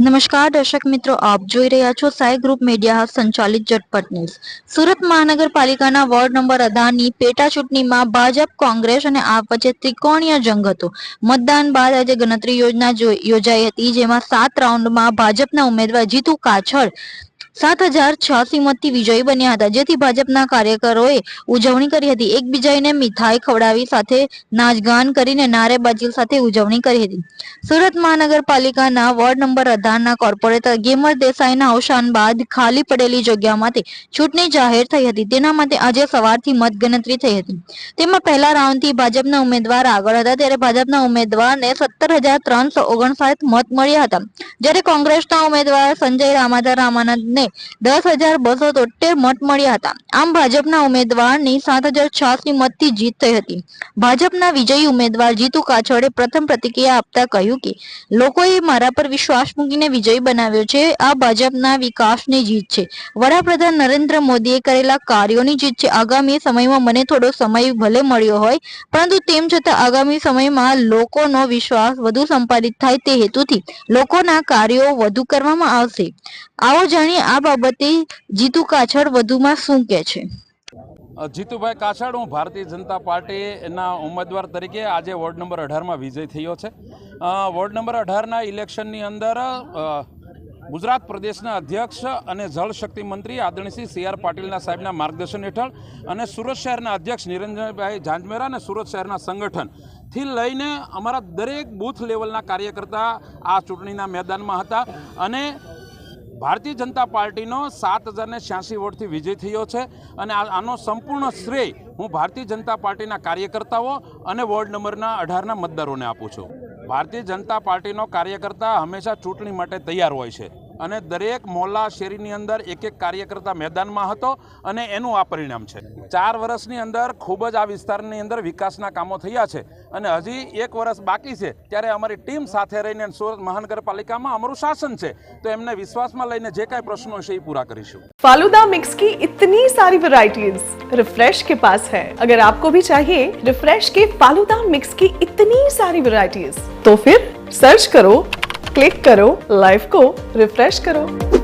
નમસ્કાર, દર્શક મિત્રો, આપ જોઈ રહ્યા છો સાઈ ગ્રુપ મીડિયા સંચાલિત ઝટપટ ન્યૂઝ. સુરત મહાનગરપાલિકાના વોર્ડ નંબર અઢારની પેટા ચૂંટણીમાં ભાજપ, કોંગ્રેસ અને આપ વચ્ચે ત્રિકોણીય જંગ હતો. મતદાન બાદ આજે ગણતરી યોજના યોજાઈ હતી, જેમાં સાત રાઉન્ડમાં ભાજપના ઉમેદવાર જીતુ કાછડ સાત હજાર છ્યાસી મતથી વિજયી બન્યા હતા. જેથી ભાજપના કાર્યકરોએ ઉજવણી કરી હતી. એકબીજાને મીઠાઈ ખવડાવી સાથે નાચગાન કરીને નારેબાજી સાથે ઉજવણી કરી હતી. સુરત મહાનગરપાલિકાના વોર્ડ નંબર અઢારના કોર્પોરેટર ગેમર દેસાઈના અવસાન બાદ ખાલી પડેલી જગ્યામાંથી ચૂંટણી જાહેર થઈ હતી. તેના માટે આજે સવારથી મતગણતરી થઈ હતી. તેમાં પહેલા રાઉન્ડથી ભાજપના ઉમેદવાર આગળ હતા. ત્યારે ભાજપના ઉમેદવારને સત્તર હજાર ત્રણસો ઓગણસાઠ મત મળ્યા હતા. જ્યારે કોંગ્રેસના ઉમેદવાર સંજય રામાધર રામાનંદને દસ હજાર બસો તોતેર મત મળ્યા હતા. આમ ભાજપના ઉમેદવારની સાત હજાર છ્યાસી મતથી જીત થઈ હતી. ભાજપના વિજયી ઉમેદવાર જીતુ કાછોડે પ્રથમ પ્રતિક્રિયા આપતા કહ્યું કે, લોકોએ મારા પર વિશ્વાસ મૂકીને વિજયી બનાવ્યો છે. આ ભાજપના વિકાસની જીત છે. વડાપ્રધાન નરેન્દ્ર મોદીએ કરેલા કાર્યોની જીત છે. આગામી સમયમાં મને થોડો સમય ભલે મળ્યો હોય, પરંતુ તેમ છતાં આગામી સમયમાં લોકોનો વિશ્વાસ વધુ સંપાદિત થાય તે હેતુથી લોકોના કાર્યો વધુ કરવામાં આવશે. આવો જાણીએ આ બાબતે જીતુ કાછડ વધુમાં શું કહે છે? જીતુભાઈ કાછડ, હું ભારતીય જનતા પાર્ટીના ઉમેદવાર તરીકે આજે વોર્ડ નંબર અઢારમાં વિજય થયો છે. વોર્ડ નંબર અઢારના ઇલેક્શનની અંદર ગુજરાત પ્રદેશના અધ્યક્ષ અને જળશક્તિ મંત્રી આદરણીય શ્રી સી આર પાટીલના સાહેબના માર્ગદર્શન હેઠળ અને સુરત શહેરના અધ્યક્ષ નિરંજનભાઈ ઝાંઝમેરા અને સુરત શહેરના સંગઠનથી લઈને અમારા દરેક બૂથ લેવલના કાર્યકર્તા આ ચૂંટણીના મેદાનમાં હતા. અને ભારતીય જનતા પાર્ટીનો સાત હજારને છ્યાસી વોટથી વિજય થયો છે અને આનો સંપૂર્ણ શ્રેય હું ભારતીય જનતા પાર્ટીના કાર્યકર્તાઓ અને વોર્ડ નંબરના અઢારના મતદારોને આપું છું. ભારતીય જનતા પાર્ટીનો કાર્યકર્તા હંમેશા ચૂંટણી માટે તૈયાર હોય છે અને દરેક મોહલ્લા શેરીની અંદર એક એક કાર્યકર્તા મેદાનમાં હતો અને એનું આ પરિણામ છે. ચાર વર્ષની અંદર ખૂબ જ આ વિસ્તારની અંદર વિકાસના કામો થયા છે અને હજી એક વર્ષ બાકી છે ત્યારે અમારી ટીમ સાથે રહીને સુરત મહાનગરપાલિકામાં અમારું શાસન છે તો એમને વિશ્વાસમાં લઈને જે કાંઈ પ્રશ્નો છે એ પૂરા કરીશું फालूदा मिक्स की इतनी सारी वैरायटीज रिफ्रेश के पास है अगर आपको भी चाहिए रिफ्रेश के फालूदा मिक्स की इतनी सारी वैरायटीज तो फिर सर्च करो क्लिक करो लाइफ को रिफ्रेश करो